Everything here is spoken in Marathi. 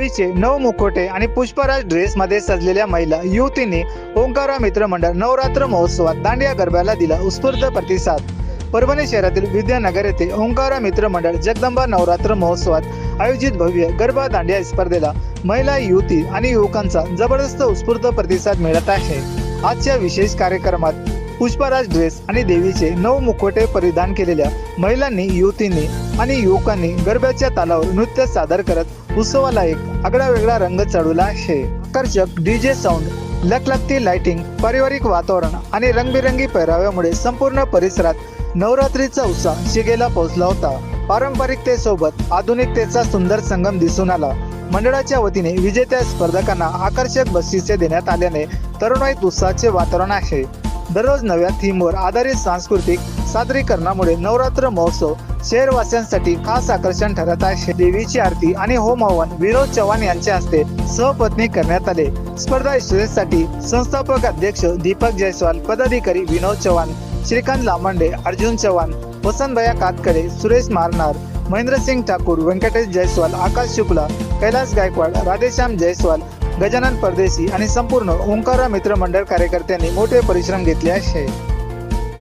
रात्रीचे नऊ मुखोटे आणि पुष्पराज ड्रेस मध्ये सजलेल्या महिला युवतींनी ओंकारा मित्र मंडळ नवरात्र महोत्सवात दांडिया गरब्याला दिला उत्स्फूर्त प्रतिसाद. परभणी शहरातील विद्यानगर येथे ओंकारा मित्र मंडळ जगदंबा नवरात्र महोत्सवात आयोजित भव्य गरबा दांडिया स्पर्धेला महिला युवती आणि युवकांचा जबरदस्त उत्स्फूर्त प्रतिसाद मिळत आहे. आजच्या विशेष कार्यक्रमात पुष्पराज ड्रेस आणि देवीचे नऊ मुखोटे परिधान केलेल्या महिलांनी युवतींनी आणि युवकांनी गरब्याच्या तालावर नृत्य सादर करत उत्सवाला एक आगळा वेगळा रंग चढवला आहे. आकर्षक डीजे साऊंड लखलखती लाइटिंग पारिवारिक वातावरण आणि रंगबिरंगी पेहराव्यामुळे संपूर्ण परिसरात नवरात्रीचा उत्साह शिगेला पोहोचला होता. पारंपरिकतेसोबत आधुनिकतेचा सुंदर संगम दिसून आला. मंडळाच्या वतीने विजेत्या स्पर्धकांना आकर्षक बक्षिसे देण्यात आल्याने तरुणाईत उत्साहाचे वातावरण आहे. दररोज नव्या थीमवर आधारित सांस्कृतिक सादरीकरणामुळे नवरात्र महोत्सव शहरवासियांसाठी खास आकर्षण ठरत आहे. देवीची आरती आणि होम हवन विनोद चव्हाण यांच्या हस्ते सहपत्नी करण्यात आले. स्पर्धा यशस्वीसाठी संस्थापक अध्यक्ष दीपक जयस्वाल पदाधिकारी विनोद चव्हाण श्रीकांत लामांडे अर्जुन चव्हाण वसंतभया कातकडे सुरेश मारणार महेंद्रसिंग ठाकूर व्यंकटेश जयस्वाल आकाश शुक्ला कैलास गायकवाड राधेश्याम जयस्वाल गजानन परदेशी आणि संपूर्ण ओंकारा मित्र मंडळ कार्यकर्त्यांनी मोठे परिश्रम घेतले आहे.